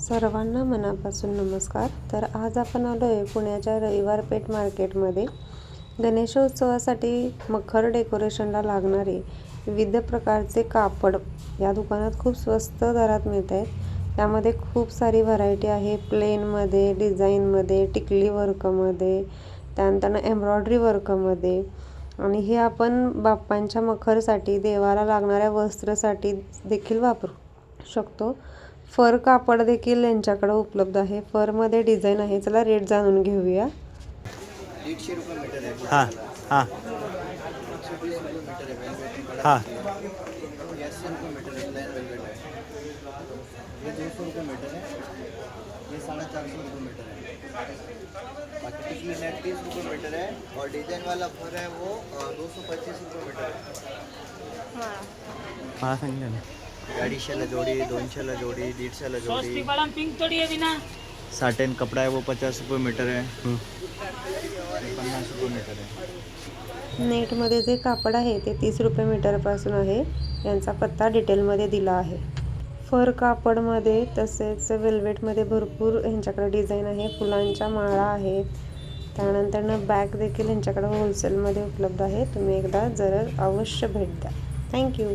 सर्वांना मनापासून नमस्कार. तर आज आपण आलो आहे पुण्याच्या रविवार पेठ मार्केटमध्ये. गणेशोत्सवासाठी मखर डेकोरेशनला लागणारे विविध प्रकारचे कापड या दुकानात खूप स्वस्त दरात मिळत आहेत त्यामध्ये खूप सारी व्हरायटी आहे. प्लेनमध्ये डिझाईनमध्ये टिकली वर्कमध्ये त्यानंतर एम्ब्रॉयडरी वर्कमध्ये. आणि हे आपण बाप्पांच्या मखरसाठी देवाला लागणाऱ्या वस्त्रसाठी देखील वापरू शकतो. फर कापड देखील यांच्याकडे उपलब्ध आहे. फरमध्ये डिझाईन आहे. चला रेट जाणून घेऊया. हां हां. हां. हे. मीटर हे है है है और डिजाइन वाला फर है वो दो सौ पच्चीस रुपये मीटर है अडीचशेला जोडी दोनशेला जोडी दीडशेला जोडी. पिंक है बिना. साटेन कपड़ा है वो पचास रुपये मीटर है हं. पन्नास रुपये मीटर है नेटमध्ये जे कापड आहे ते तीस रुपये मीटरपासून आहे. यांचा पत्ता डिटेलमध्ये दिला आहे. फर कापडमध्ये तसेच वेल्वेटमध्ये भरपूर ह्यांच्याकडे डिझाईन आहे. फुलांच्या माळा आहेत. त्यानंतरनं बॅग देखील ह्यांच्याकडे होलसेलमध्ये उपलब्ध आहे. तुम्ही एकदा जर अवश्य भेट द्या. थँक्यू.